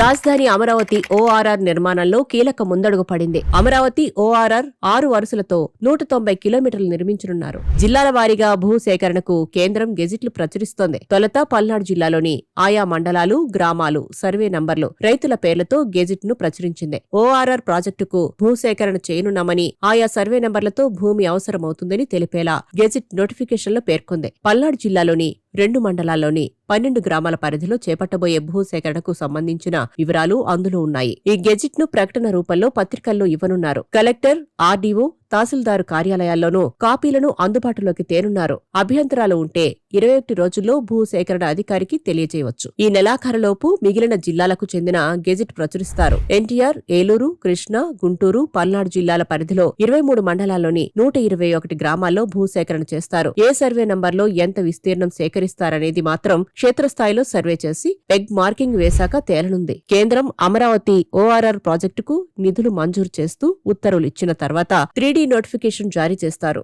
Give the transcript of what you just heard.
రాజధాని అమరావతి ఓఆర్ఆర్ నిర్మాణంలో కీలక ముందడుగు పడింది. అమరావతి ఓఆర్ఆర్ ఆరు వరుసలతో నూట తొంభై కిలోమీటర్లు నిర్మించనున్నారు. జిల్లాల వారీగా భూ సేకరణకు కేంద్రం గెజిట్లు ప్రచురిస్తోంది. తొలత పల్నాడు జిల్లాలోని ఆయా మండలాలు గ్రామాలు సర్వే నంబర్లు రైతుల పేర్లతో గెజిట్ను ప్రచురించింది ఓఆర్ఆర్ ప్రాజెక్టుకు భూసేకరణ చేయనున్నామని ఆయా సర్వే నంబర్లతో భూమి అవసరమవుతుందని తెలిపేలా గెజిట్ నోటిఫికేషన్లో పేర్కొంది. పల్నాడు జిల్లాలోని రెండు మండలాల్లోని పన్నెండు గ్రామాల పరిధిలో చేపట్టబోయే భూసేకరణకు సంబంధించిన వివరాలు అందులో ఉన్నాయి. ఈ గెజిట్ను ప్రకటన రూపంలో పత్రికల్లో ఇవ్వనున్నారు. కలెక్టర్ ఆర్డీఓ తహసీల్దారు కార్యాలయాల్లోనూ కాపీలను అందుబాటులోకి తేనున్నారు. అభ్యంతరాలు ఉంటే ఇరవై ఒకటి రోజుల్లో భూ సేకరణ అధికారికి తెలియజేయవచ్చు. ఈ నెలాఖరులోపు మిగిలిన జిల్లాలకు చెందిన గెజిట్ ప్రచురిస్తారు. ఎన్టీఆర్ ఏలూరు కృష్ణ గుంటూరు పల్నాడు జిల్లాల పరిధిలో ఇరవై మూడు మండలాల్లోని నూట ఇరవై ఒకటి గ్రామాల్లో భూసేకరణ చేస్తారు. ఏ సర్వే నంబర్లో ఎంత విస్తీర్ణం సేకరిస్తారనేది మాత్రం క్షేత్రస్థాయిలో సర్వే చేసి పెగ్ మార్కింగ్ వేశాక తేలనుంది. కేంద్రం అమరావతి ఓఆర్ఆర్ ప్రాజెక్టుకు నిధులు మంజూరు చేస్తూ ఉత్తర్వులు ఇచ్చిన తర్వాత త్రీడీ నోటిఫికేషన్ జారీ చేస్తారు.